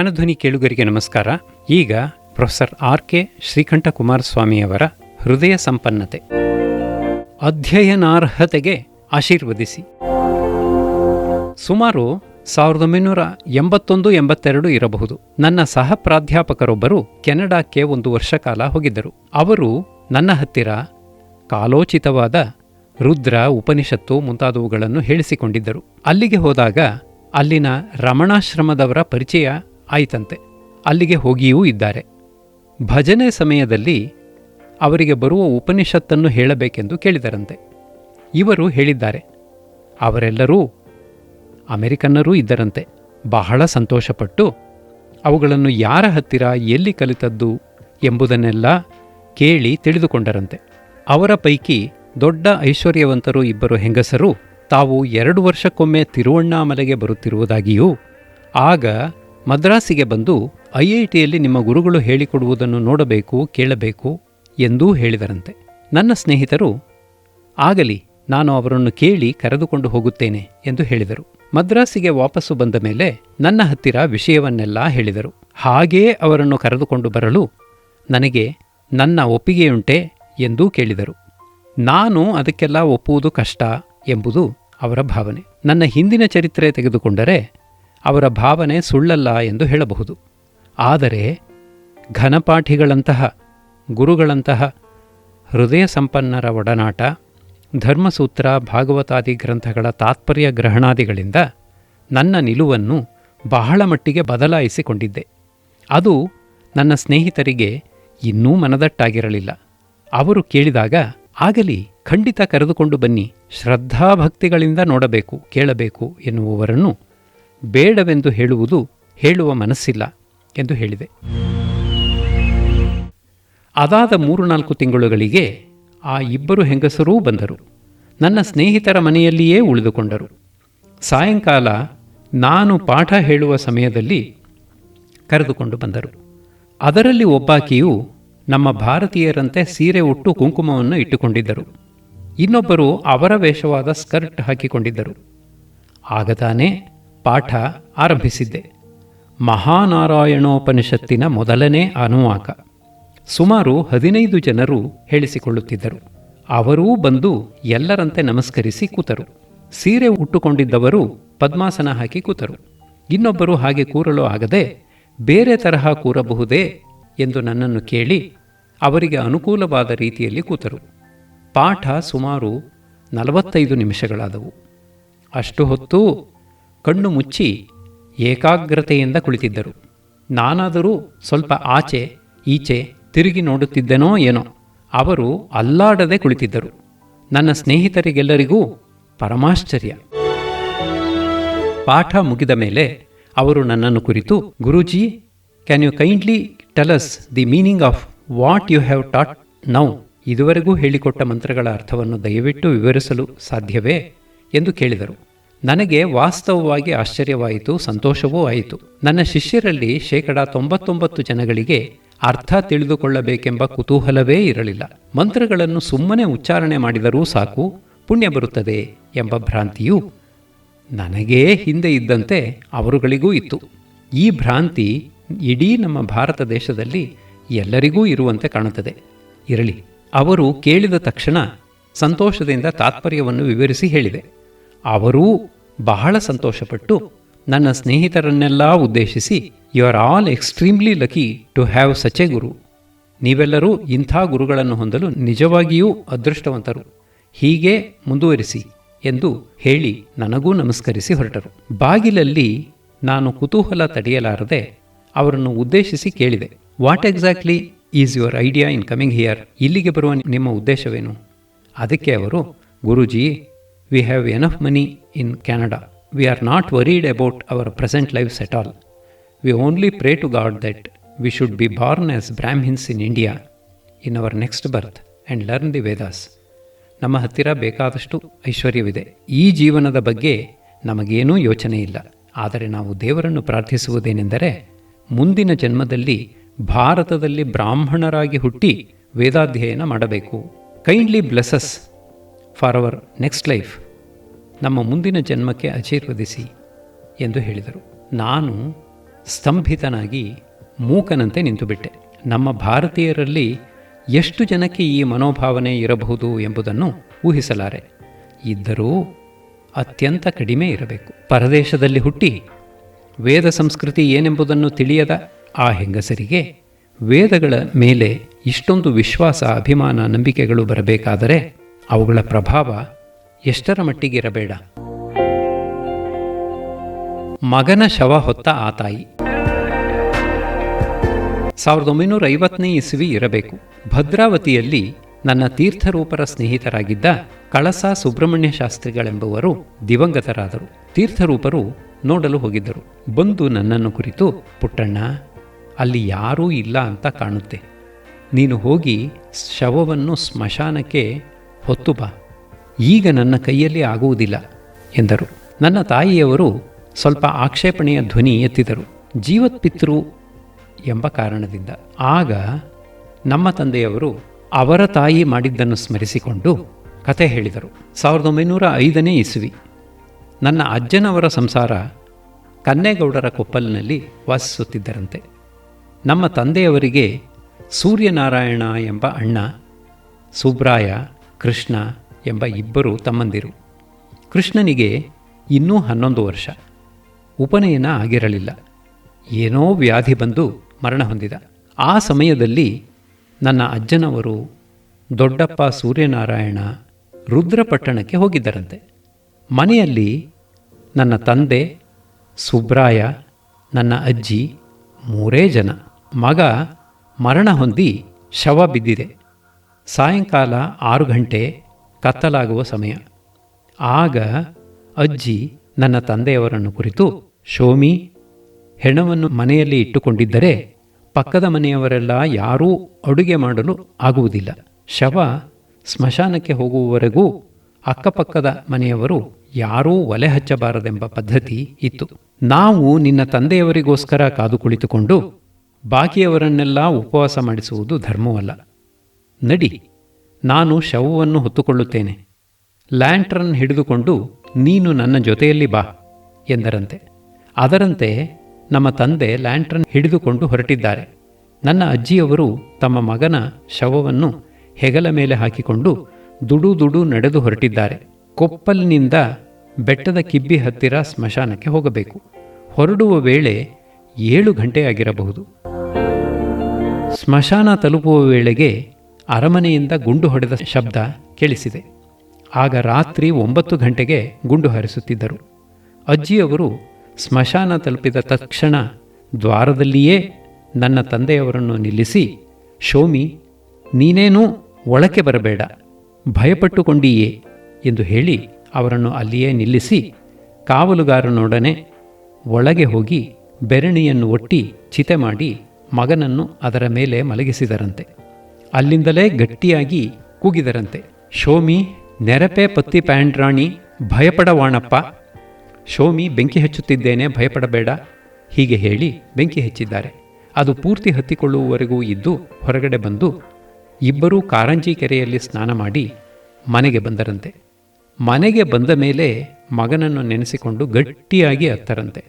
ಜ್ಞಾನಧ್ವನಿ ಕೇಳುಗರಿಗೆ ನಮಸ್ಕಾರ. ಈಗ ಪ್ರೊಫೆಸರ್ ಆರ್ ಕೆ ಶ್ರೀಕಂಠ ಕುಮಾರಸ್ವಾಮಿಯವರ ಹೃದಯ ಸಂಪನ್ನತೆ. ಅಧ್ಯಯನಾರ್ಹತೆಗೆ ಆಶೀರ್ವದಿಸಿ. ಸುಮಾರು ಸಾವಿರದ ಒಂಬೈನೂರ ಎಂಬತ್ತೊಂದು ಎಂಬತ್ತೆರಡು ಇರಬಹುದು. ನನ್ನ ಸಹ ಪ್ರಾಧ್ಯಾಪಕರೊಬ್ಬರು ಕೆನಡಾಕ್ಕೆ ಒಂದು ವರ್ಷ ಕಾಲ ಹೋಗಿದ್ದರು. ಅವರು ನನ್ನ ಹತ್ತಿರ ಕಾಲೋಚಿತವಾದ ರುದ್ರ ಉಪನಿಷತ್ತು ಮುಂತಾದವುಗಳನ್ನು ಹೇಳಿಸಿಕೊಂಡಿದ್ದರು. ಅಲ್ಲಿಗೆ ಹೋದಾಗ ಅಲ್ಲಿನ ರಮಣಾಶ್ರಮದವರ ಪರಿಚಯ ಆಯಿತಂತೆ. ಅಲ್ಲಿಗೆ ಹೋಗಿಯೂ ಇದ್ದಾರೆ. ಭಜನೆ ಸಮಯದಲ್ಲಿ ಅವರಿಗೆ ಬರುವ ಉಪನಿಷತ್ತನ್ನು ಹೇಳಬೇಕೆಂದು ಕೇಳಿದರಂತೆ. ಇವರು ಹೇಳಿದ್ದಾರೆ. ಅವರೆಲ್ಲರೂ ಅಮೆರಿಕನ್ನರೂ ಇದ್ದರಂತೆ. ಬಹಳ ಸಂತೋಷಪಟ್ಟು ಅವುಗಳನ್ನು ಯಾರ ಹತ್ತಿರ, ಎಲ್ಲಿ ಕಲಿತದ್ದು ಎಂಬುದನ್ನೆಲ್ಲ ಕೇಳಿ ತಿಳಿದುಕೊಂಡರಂತೆ. ಅವರ ಪೈಕಿ ದೊಡ್ಡ ಐಶ್ವರ್ಯವಂತರು ಇಬ್ಬರು ಹೆಂಗಸರು ತಾವು ಎರಡು ವರ್ಷಕ್ಕೊಮ್ಮೆ ತಿರುವಣ್ಣಾಮಲೆಗೆ ಬರುತ್ತಿರುವುದಾಗಿಯೂ, ಆಗ ಮದ್ರಾಸಿಗೆ ಬಂದು ಐ ಐ ಟಿಯಲ್ಲಿ ನಿಮ್ಮ ಗುರುಗಳು ಹೇಳಿಕೊಡುವುದನ್ನು ನೋಡಬೇಕು, ಕೇಳಬೇಕು ಎಂದೂ ಹೇಳಿದರಂತೆ. ನನ್ನ ಸ್ನೇಹಿತರು, ಆಗಲಿ, ನಾನು ಅವರನ್ನು ಕೇಳಿ ಕರೆದುಕೊಂಡು ಹೋಗುತ್ತೇನೆ ಎಂದು ಹೇಳಿದರು. ಮದ್ರಾಸಿಗೆ ವಾಪಸ್ಸು ಬಂದ ಮೇಲೆ ನನ್ನ ಹತ್ತಿರ ವಿಷಯವನ್ನೆಲ್ಲ ಹೇಳಿದರು. ಹಾಗೇ ಅವರನ್ನು ಕರೆದುಕೊಂಡು ಬರಲು ನನಗೆ ನನ್ನ ಒಪ್ಪಿಗೆಯುಂಟೆ ಎಂದೂ ಕೇಳಿದರು. ನಾನು ಅದಕ್ಕೆಲ್ಲ ಒಪ್ಪುವುದು ಕಷ್ಟ ಎಂಬುದು ಅವರ ಭಾವನೆ. ನನ್ನ ಹಿಂದಿನ ಚರಿತ್ರೆ ತೆಗೆದುಕೊಂಡರೆ ಅವರ ಭಾವನೆ ಸುಳ್ಳಲ್ಲ ಎಂದು ಹೇಳಬಹುದು. ಆದರೆ ಘನಪಾಠಿಗಳಂತಹ, ಗುರುಗಳಂತಹ ಹೃದಯ ಸಂಪನ್ನರ ಒಡನಾಟ, ಧರ್ಮಸೂತ್ರ, ಭಾಗವತಾದಿ ಗ್ರಂಥಗಳ ತಾತ್ಪರ್ಯ ಗ್ರಹಣಾದಿಗಳಿಂದ ನನ್ನ ನಿಲುವನ್ನು ಬಹಳ ಮಟ್ಟಿಗೆ ಬದಲಾಯಿಸಿಕೊಂಡಿದ್ದೆ. ಅದು ನನ್ನ ಸ್ನೇಹಿತರಿಗೆ ಇನ್ನೂ ಮನದಟ್ಟಾಗಿರಲಿಲ್ಲ. ಅವರು ಕೇಳಿದಾಗ, ಆಗಲಿ, ಖಂಡಿತ ಕರೆದುಕೊಂಡು ಬನ್ನಿ. ಶ್ರದ್ಧಾಭಕ್ತಿಗಳಿಂದ ನೋಡಬೇಕು, ಕೇಳಬೇಕು ಎನ್ನುವವರನ್ನು ಬೇಡವೆಂದು ಹೇಳುವುದು ಹೇಳುವ ಮನಸ್ಸಿಲ್ಲ ಎಂದು ಹೇಳಿದೆ. ಅದಾದ ಮೂರು ನಾಲ್ಕು ತಿಂಗಳುಗಳಿಗೆ ಆ ಇಬ್ಬರು ಹೆಂಗಸರೂ ಬಂದರು. ನನ್ನ ಸ್ನೇಹಿತರ ಮನೆಯಲ್ಲಿಯೇ ಉಳಿದುಕೊಂಡರು. ಸಾಯಂಕಾಲ ನಾನು ಪಾಠ ಹೇಳುವ ಸಮಯದಲ್ಲಿ ಕರೆದುಕೊಂಡು ಬಂದರು. ಅದರಲ್ಲಿ ಒಬ್ಬಾಕಿಯು ನಮ್ಮ ಭಾರತೀಯರಂತೆ ಸೀರೆ ಉಟ್ಟು ಕುಂಕುಮವನ್ನು ಇಟ್ಟುಕೊಂಡಿದ್ದರು. ಇನ್ನೊಬ್ಬರು ಅವರ ವೇಷವಾದ ಸ್ಕರ್ಟ್ ಹಾಕಿಕೊಂಡಿದ್ದರು. ಆಗ ತಾನೇ ಪಾಠ ಆರಂಭಿಸಿದ್ದೆ. ಮಹಾನಾರಾಯಣೋಪನಿಷತ್ತಿನ ಮೊದಲನೇ ಅನುವಾಕ. ಸುಮಾರು ಹದಿನೈದು ಜನರು ಹೇಳಿಸಿಕೊಳ್ಳುತ್ತಿದ್ದರು. ಅವರೂ ಬಂದು ಎಲ್ಲರಂತೆ ನಮಸ್ಕರಿಸಿ ಕೂತರು. ಸೀರೆ ಉಟ್ಟುಕೊಂಡಿದ್ದವರು ಪದ್ಮಾಸನ ಹಾಕಿ ಕೂತರು. ಇನ್ನೊಬ್ಬರು ಹಾಗೆ ಕೂರಲು ಆಗದೆ, ಬೇರೆ ತರಹ ಕೂರಬಹುದೇ ಎಂದು ನನ್ನನ್ನು ಕೇಳಿ ಅವರಿಗೆ ಅನುಕೂಲವಾದ ರೀತಿಯಲ್ಲಿ ಕೂತರು. ಪಾಠ ಸುಮಾರು ನಲವತ್ತೈದು ನಿಮಿಷಗಳಾದವು. ಅಷ್ಟು ಹೊತ್ತು ಕಣ್ಣು ಮುಚ್ಚಿ ಏಕಾಗ್ರತೆಯಿಂದ ಕುಳಿತಿದ್ದರು. ನಾನಾದರೂ ಸ್ವಲ್ಪ ಆಚೆ, ಈಚೆ ತಿರುಗಿ ನೋಡುತ್ತಿದ್ದೆನೋ ಏನೋ. ಅವರು ಅಲ್ಲಾಡದೆ ಕುಳಿತಿದ್ದರು. ನನ್ನ ಸ್ನೇಹಿತರಿಗೆಲ್ಲರಿಗೂ ಪರಮಾಶ್ಚರ್ಯ. ಪಾಠ ಮುಗಿದ ಮೇಲೆ ಅವರು ನನ್ನನ್ನು ಕುರಿತು, Guruji can you kindly tell us the meaning of what you have taught now ಇದುವರೆಗೂ ಹೇಳಿಕೊಟ್ಟ ಮಂತ್ರಗಳ ಅರ್ಥವನ್ನು ದಯವಿಟ್ಟು ವಿವರಿಸಲು ಸಾಧ್ಯವೇ? ಎಂದು ಕೇಳಿದರು. ನನಗೆ ವಾಸ್ತವವಾಗಿ ಆಶ್ಚರ್ಯವಾಯಿತು, ಸಂತೋಷವೂ ಆಯಿತು. ನನ್ನ ಶಿಷ್ಯರಲ್ಲಿ ಶೇಕಡ ತೊಂಬತ್ತೊಂಬತ್ತು ಜನಗಳಿಗೆ ಅರ್ಥ ತಿಳಿದುಕೊಳ್ಳಬೇಕೆಂಬ ಕುತೂಹಲವೇ ಇರಲಿಲ್ಲ. ಮಂತ್ರಗಳನ್ನು ಸುಮ್ಮನೆ ಉಚ್ಚಾರಣೆ ಮಾಡಿದರೂ ಸಾಕು, ಪುಣ್ಯ ಬರುತ್ತದೆ ಎಂಬ ಭ್ರಾಂತಿಯು ನನಗೇ ಹಿಂದೆ ಇದ್ದಂತೆ ಅವರುಗಳಿಗೂ ಇತ್ತು. ಈ ಭ್ರಾಂತಿ ಇಡೀ ನಮ್ಮ ಭಾರತ ದೇಶದಲ್ಲಿ ಎಲ್ಲರಿಗೂ ಇರುವಂತೆ ಕಾಣುತ್ತದೆ. ಇರಲಿ, ಅವರು ಕೇಳಿದ ತಕ್ಷಣ ಸಂತೋಷದಿಂದ ತಾತ್ಪರ್ಯವನ್ನು ವಿವರಿಸಿ ಹೇಳಿದೆ. ಅವರೂ ಬಹಳ ಸಂತೋಷಪಟ್ಟು ನನ್ನ ಸ್ನೇಹಿತರನ್ನೆಲ್ಲ ಉದ್ದೇಶಿಸಿ you are all extremely lucky to have such a guru ನೀವೆಲ್ಲರೂ ಇಂಥ ಗುರುಗಳನ್ನು ಹೊಂದಲು ನಿಜವಾಗಿಯೂ ಅದೃಷ್ಟವಂತರು. ಹೀಗೆ ಮುಂದುವರಿಸಿ ಎಂದು ಹೇಳಿ ನನಗೂ ನಮಸ್ಕರಿಸಿ ಹೊರಟರು. ಬಾಗಿಲಲ್ಲಿ ನಾನು ಕುತೂಹಲ ತಡೆಯಲಾರದೆ ಅವರನ್ನು ಉದ್ದೇಶಿಸಿ ಕೇಳಿದೆ what exactly is your idea in coming here ಇಲ್ಲಿಗೆ ಬರುವ ನಿಮ್ಮ ಉದ್ದೇಶವೇನು? ಅದಕ್ಕೆ ಅವರು, Guruji we have enough money in Canada we are not worried about our present life set all we only pray to God that we should be born as Brahmins in India in our next birth and learn the Vedas ನಮ್ಮ ಹತ್ತಿರ ಬೇಕಾದಷ್ಟು ಐಶ್ವರ್ಯವಿದೆ. ಈ ಜೀವನದ ಬಗ್ಗೆ ನಮಗೇನೂ ಯೋಚನೆ ಇಲ್ಲ. ಆದರೆ ನಾವು ದೇವರನ್ನು ಪ್ರಾರ್ಥಿಸುವುದೇನೆಂದರೆ ಮುಂದಿನ ಜನ್ಮದಲ್ಲಿ ಭಾರತದಲ್ಲಿ ಬ್ರಾಹ್ಮಣರಾಗಿ ಹುಟ್ಟಿ ವೇದಾಧ್ಯಯನ ಮಾಡಬೇಕು. Kindly blesses for our next life ನಮ್ಮ ಮುಂದಿನ ಜನ್ಮಕ್ಕೆ ಆಶೀರ್ವದಿಸಿ ಎಂದು ಹೇಳಿದರು. ನಾನು ಸ್ತಂಭಿತನಾಗಿ ಮೂಕನಂತೆ ನಿಂತುಬಿಟ್ಟೆ. ನಮ್ಮ ಭಾರತೀಯರಲ್ಲಿ ಎಷ್ಟು ಜನಕ್ಕೆ ಈ ಮನೋಭಾವನೆ ಇರಬಹುದು ಎಂಬುದನ್ನು ಊಹಿಸಲಾರೆ. ಇದ್ದರೂ ಅತ್ಯಂತ ಕಡಿಮೆ ಇರಬೇಕು. ಪರದೇಶದಲ್ಲಿ ಹುಟ್ಟಿ ವೇದ ಸಂಸ್ಕೃತಿ ಏನೆಂಬುದನ್ನು ತಿಳಿಯದ ಆ ಹೆಂಗಸರಿಗೆ ವೇದಗಳ ಮೇಲೆ ಇಷ್ಟೊಂದು ವಿಶ್ವಾಸ, ಅಭಿಮಾನ, ನಂಬಿಕೆಗಳು ಬರಬೇಕಾದರೆ ಅವುಗಳ ಪ್ರಭಾವ ಎಷ್ಟರ ಮಟ್ಟಿಗಿರಬೇಡ. ಮಗನ ಶವ ಹೊತ್ತ ಆ ತಾಯಿ. ಸಾವಿರದ ಒಂಬೈನೂರ ಐವತ್ತನೇ ಇಸವಿ ಇರಬೇಕು. ಭದ್ರಾವತಿಯಲ್ಲಿ ನನ್ನ ತೀರ್ಥರೂಪರ ಸ್ನೇಹಿತರಾಗಿದ್ದ ಕಳಸ ಸುಬ್ರಹ್ಮಣ್ಯ ಶಾಸ್ತ್ರಿಗಳೆಂಬುವರು ದಿವಂಗತರಾದರು. ತೀರ್ಥರೂಪರು ನೋಡಲು ಹೋಗಿದ್ದರು. ಬಂದು ನನ್ನನ್ನು ಕುರಿತು, ಪುಟ್ಟಣ್ಣ, ಅಲ್ಲಿ ಯಾರೂ ಇಲ್ಲ ಅಂತ ಕಾಣುತ್ತೆ. ನೀನು ಹೋಗಿ ಶವವನ್ನು ಸ್ಮಶಾನಕ್ಕೆ ಹೊತ್ತು ಬಾ. ಈಗ ನನ್ನ ಕೈಯಲ್ಲಿ ಆಗುವುದಿಲ್ಲ, ಎಂದರು. ನನ್ನ ತಾಯಿಯವರು ಸ್ವಲ್ಪ ಆಕ್ಷೇಪಣೆಯ ಧ್ವನಿ ಎತ್ತಿದರು. ಜೀವತ್ಪಿತೃ ಎಂಬ ಕಾರಣದಿಂದ. ಆಗ ನಮ್ಮ ತಂದೆಯವರು ಅವರ ತಾಯಿ ಮಾಡಿದ್ದನ್ನು ಸ್ಮರಿಸಿಕೊಂಡು ಕತೆ ಹೇಳಿದರು. ಸಾವಿರದ ಒಂಬೈನೂರ ಐದನೇ ಇಸುವಿ. ನನ್ನ ಅಜ್ಜನವರ ಸಂಸಾರ ಕನ್ನೇಗೌಡರ ಕೊಪ್ಪಲಿನಲ್ಲಿ ವಾಸಿಸುತ್ತಿದ್ದರಂತೆ. ನಮ್ಮ ತಂದೆಯವರಿಗೆ ಸೂರ್ಯನಾರಾಯಣ ಎಂಬ ಅಣ್ಣ, ಸುಬ್ರಾಯ ಕೃಷ್ಣ ಎಂಬ ಇಬ್ಬರು ತಮ್ಮಂದಿರು. ಕೃಷ್ಣನಿಗೆ ಇನ್ನೂ ಹನ್ನೊಂದು ವರ್ಷ. ಉಪನಯನ ಆಗಿರಲಿಲ್ಲ. ಏನೋ ವ್ಯಾಧಿ ಬಂದು ಮರಣ ಹೊಂದಿದ. ಆ ಸಮಯದಲ್ಲಿ ನನ್ನ ಅಜ್ಜನವರು ದೊಡ್ಡಪ್ಪ ಸೂರ್ಯನಾರಾಯಣ ರುದ್ರಪಟ್ಟಣಕ್ಕೆ ಹೋಗಿದ್ದರಂತೆ. ಮನೆಯಲ್ಲಿ ನನ್ನ ತಂದೆ, ಸುಬ್ರಾಯ, ನನ್ನ ಅಜ್ಜಿ, ಮೂರೇ ಜನ. ಮಗ ಮರಣ ಹೊಂದಿ ಶವ ಬಿದ್ದಿದೆ. ಸಾಯಂಕಾಲ ಆರು ಗಂಟೆ ಕತ್ತಲಾಗುವ ಸಮಯ. ಆಗ ಅಜ್ಜಿ ನನ್ನ ತಂದೆಯವರನ್ನು ಕುರಿತು, ಶೋಮಿ, ಹೆಣವನ್ನು ಮನೆಯಲ್ಲಿ ಇಟ್ಟುಕೊಂಡಿದ್ದರೆ ಪಕ್ಕದ ಮನೆಯವರೆಲ್ಲ ಯಾರೂ ಅಡುಗೆ ಮಾಡಲು ಆಗುವುದಿಲ್ಲ. ಶವ ಸ್ಮಶಾನಕ್ಕೆ ಹೋಗುವವರೆಗೂ ಅಕ್ಕಪಕ್ಕದ ಮನೆಯವರು ಯಾರೂ ಒಲೆ ಹಚ್ಚಬಾರದೆಂಬ ಪದ್ಧತಿ ಇತ್ತು. ನಾವು ನಿನ್ನ ತಂದೆಯವರಿಗೋಸ್ಕರ ಕಾದು ಕುಳಿತುಕೊಂಡು ಬಾಕಿಯವರನ್ನೆಲ್ಲ ಉಪವಾಸ ಮಾಡಿಸುವುದು ಧರ್ಮವಲ್ಲ. ನಡಿ, ನಾನು ಶವವನ್ನು ಹೊತ್ತುಕೊಳ್ಳುತ್ತೇನೆ. ಲ್ಯಾಂಟ್ರನ್ ಹಿಡಿದುಕೊಂಡು ನೀನು ನನ್ನ ಜೊತೆಯಲ್ಲಿ ಬಾ, ಎಂದರಂತೆ. ಅದರಂತೆ ನಮ್ಮ ತಂದೆ ಲ್ಯಾಂಟ್ರನ್ ಹಿಡಿದುಕೊಂಡು ಹೊರಟಿದ್ದಾರೆ. ನನ್ನ ಅಜ್ಜಿಯವರು ತಮ್ಮ ಮಗನ ಶವವನ್ನು ಹೆಗಲ ಮೇಲೆ ಹಾಕಿಕೊಂಡು ದುಡು ದುಡು ನಡೆದು ಹೊರಟಿದ್ದಾರೆ. ಕೊಪ್ಪಲಿನಿಂದ ಬೆಟ್ಟದ ಕಿಬ್ಬಿ ಹತ್ತಿರ ಸ್ಮಶಾನಕ್ಕೆ ಹೋಗಬೇಕು. ಹೊರಡುವ ವೇಳೆ ಏಳು ಗಂಟೆಯಾಗಿರಬಹುದು ಸ್ಮಶಾನ ತಲುಪುವ ವೇಳೆಗೆ ಅರಮನೆಯಿಂದ ಗುಂಡು ಹೊಡೆದ ಶಬ್ದ ಕೇಳಿಸಿದೆ. ಆಗ ರಾತ್ರಿ ಒಂಬತ್ತು ಗಂಟೆಗೆ ಗುಂಡು ಹಾರಿಸುತ್ತಿದ್ದರು. ಅಜ್ಜಿಯವರು ಸ್ಮಶಾನ ತಲುಪಿದ ತಕ್ಷಣ ದ್ವಾರದಲ್ಲಿಯೇ ನನ್ನ ತಂದೆಯವರನ್ನು ನಿಲ್ಲಿಸಿ, ಶೋಮಿ, ನೀನೇನೂ ಒಳಕ್ಕೆ ಬರಬೇಡ, ಭಯಪಟ್ಟುಕೊಂಡಿಯೇ ಎಂದು ಹೇಳಿ ಅವರನ್ನು ಅಲ್ಲಿಯೇ ನಿಲ್ಲಿಸಿ ಕಾವಲುಗಾರನೊಡನೆ ಒಳಗೆ ಹೋಗಿ ಬೆರಣಿಯನ್ನು ಒಟ್ಟಿ ಚಿತೆ ಮಾಡಿ ಮಗನನ್ನು ಅದರ ಮೇಲೆ ಮಲಗಿಸಿದರಂತೆ. ಅಲ್ಲಿಂದಲೇ ಗಟ್ಟಿಯಾಗಿ ಕೂಗಿದರಂತೆ. ಶೋಮಿ, ನೆರಪೆ ಪತ್ತಿ ಪ್ಯಾಂಡ್ರಾಣಿ ಭಯಪಡವಾಣಪ್ಪ. ಶೋಮಿ, ಬೆಂಕಿ ಹಚ್ಚುತ್ತಿದ್ದೇನೆ, ಭಯಪಡಬೇಡ. ಹೀಗೆ ಹೇಳಿ ಬೆಂಕಿ ಹೆಚ್ಚಿದ್ದಾರೆ. ಅದು ಪೂರ್ತಿ ಹತ್ತಿಕೊಳ್ಳುವವರೆಗೂ ಇದ್ದು ಹೊರಗಡೆ ಬಂದು ಇಬ್ಬರೂ ಕಾರಂಜಿ ಕೆರೆಯಲ್ಲಿ ಸ್ನಾನ ಮಾಡಿ ಮನೆಗೆ ಬಂದರಂತೆ. ಮನೆಗೆ ಬಂದ ಮೇಲೆ ಮಗನನ್ನು ನೆನೆಸಿಕೊಂಡು ಗಟ್ಟಿಯಾಗಿ ಅತ್ತರಂತೆ.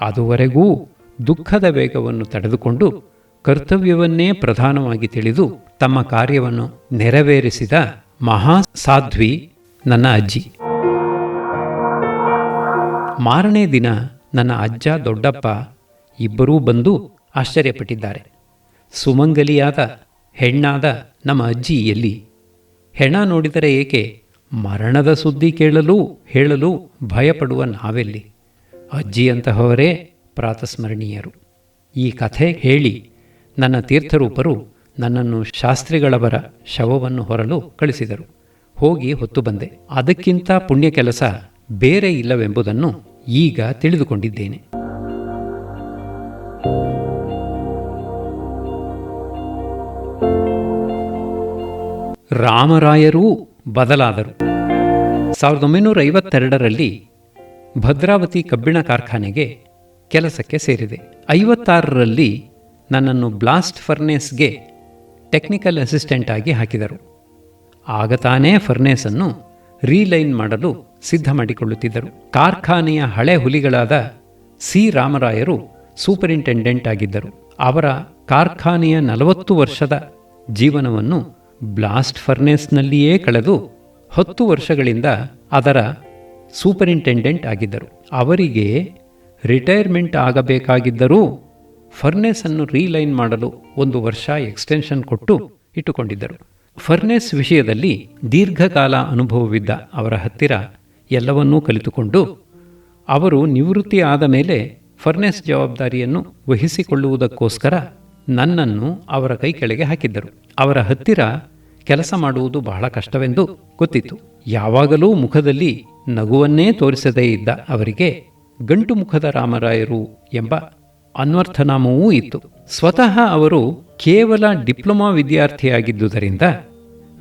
ಅದುವರೆಗೂ ದುಃಖದ ವೇಗವನ್ನು ತಡೆದುಕೊಂಡು ಕರ್ತವ್ಯವನ್ನೇ ಪ್ರಧಾನವಾಗಿ ತಿಳಿದು ತಮ್ಮ ಕಾರ್ಯವನ್ನು ನೆರವೇರಿಸಿದ ಮಹಾ ಸಾಧ್ವಿ, ನನ್ನ ಅಜ್ಜಿ. ಮಾರನೇ ದಿನ ನನ್ನ ಅಜ್ಜ, ದೊಡ್ಡಪ್ಪ ಇಬ್ಬರೂ ಬಂದು ಆಶ್ಚರ್ಯಪಟ್ಟಿದ್ದಾರೆ. ಸುಮಂಗಲಿಯಾದ ಹೆಣ್ಣಾದ ನಮ್ಮ ಅಜ್ಜಿ ಎಲ್ಲಿ? ಹೆಣ ನೋಡಿದರೆ ಏಕೆ ಮರಣದ ಸುದ್ದಿ ಕೇಳಲು, ಹೇಳಲು ಭಯಪಡುವ ನಾವೆಲ್ಲಿ? ಅಜ್ಜಿಯಂತಹವರೇ ಪ್ರಾತಸ್ಮರಣೀಯರು. ಈ ಕಥೆ ಹೇಳಿ ನನ್ನ ತೀರ್ಥರೂಪರು ನನ್ನನ್ನು ಶಾಸ್ತ್ರಿಗಳವರ ಶವವನ್ನು ಹೊರಲು ಕಳಿಸಿದರು. ಹೋಗಿ ಹೊತ್ತು ಬಂದೆ. ಅದಕ್ಕಿಂತ ಪುಣ್ಯ ಕೆಲಸ ಬೇರೆ ಇಲ್ಲವೆಂಬುದನ್ನು ಈಗ ತಿಳಿದುಕೊಂಡಿದ್ದೇನೆ. ರಾಮರಾಯರೂ ಬದಲಾದರು. ಸಾವಿರದ ಒಂಬೈನೂರ ಐವತ್ತೆರಡರಲ್ಲಿ ಭದ್ರಾವತಿ ಕಬ್ಬಿಣ ಕಾರ್ಖಾನೆಗೆ ಕೆಲಸಕ್ಕೆ ಸೇರಿದೆ. ಐವತ್ತಾರರಲ್ಲಿ ನನ್ನನ್ನು ಬ್ಲಾಸ್ಟ್ ಫರ್ನೇಸ್ಗೆ ಟೆಕ್ನಿಕಲ್ ಅಸಿಸ್ಟೆಂಟ್ ಆಗಿ ಹಾಕಿದರು. ಆಗ ತಾನೇ ಫರ್ನೇಸನ್ನು ರೀಲೈನ್ ಮಾಡಲು ಸಿದ್ಧ ಮಾಡಿಕೊಳ್ಳುತ್ತಿದ್ದರು. ಕಾರ್ಖಾನೆಯ ಹಳೆ ಹುಲಿಗಳಾದ ಸಿ. ರಾಮರಾಯರು ಸೂಪರಿಂಟೆಂಡೆಂಟ್ ಆಗಿದ್ದರು. ಅವರ ಕಾರ್ಖಾನೆಯ ನಲವತ್ತು ವರ್ಷದ ಜೀವನವನ್ನು ಬ್ಲಾಸ್ಟ್ ಫರ್ನೇಸ್ನಲ್ಲಿಯೇ ಕಳೆದು ಹತ್ತು ವರ್ಷಗಳಿಂದ ಅದರ ಸೂಪರಿಂಟೆಂಡೆಂಟ್ ಆಗಿದ್ದರು. ಅವರಿಗೆ ರಿಟೈರ್ಮೆಂಟ್ ಆಗಬೇಕಾಗಿದ್ದರೂ ಫರ್ನೇಸನ್ನು ರೀಲೈನ್ ಮಾಡಲು ಒಂದು ವರ್ಷ ಎಕ್ಸ್ಟೆನ್ಷನ್ ಕೊಟ್ಟು ಇಟ್ಟುಕೊಂಡಿದ್ದರು. ಫರ್ನೇಸ್ ವಿಷಯದಲ್ಲಿ ದೀರ್ಘಕಾಲ ಅನುಭವವಿದ್ದ ಅವರ ಹತ್ತಿರ ಎಲ್ಲವನ್ನೂ ಕಲಿತುಕೊಂಡು, ಅವರು ನಿವೃತ್ತಿ ಆದ ಮೇಲೆ ಫರ್ನೆಸ್ ಜವಾಬ್ದಾರಿಯನ್ನು ವಹಿಸಿಕೊಳ್ಳುವುದಕ್ಕೋಸ್ಕರ ನನ್ನನ್ನು ಅವರ ಕೈ ಕೆಳಗೆ ಹಾಕಿದ್ದರು. ಅವರ ಹತ್ತಿರ ಕೆಲಸ ಮಾಡುವುದು ಬಹಳ ಕಷ್ಟವೆಂದು ಗೊತ್ತಿತ್ತು. ಯಾವಾಗಲೂ ಮುಖದಲ್ಲಿ ನಗುವನ್ನೇ ತೋರಿಸದೇ ಇದ್ದ ಅವರಿಗೆ ಗಂಟು ಮುಖದ ರಾಮರಾಯರು ಎಂಬ ಅನ್ವರ್ಥನಾಮವೂ ಇತ್ತು. ಸ್ವತಃ ಅವರು ಕೇವಲ ಡಿಪ್ಲೊಮಾ ವಿದ್ಯಾರ್ಥಿಯಾಗಿದ್ದುದರಿಂದ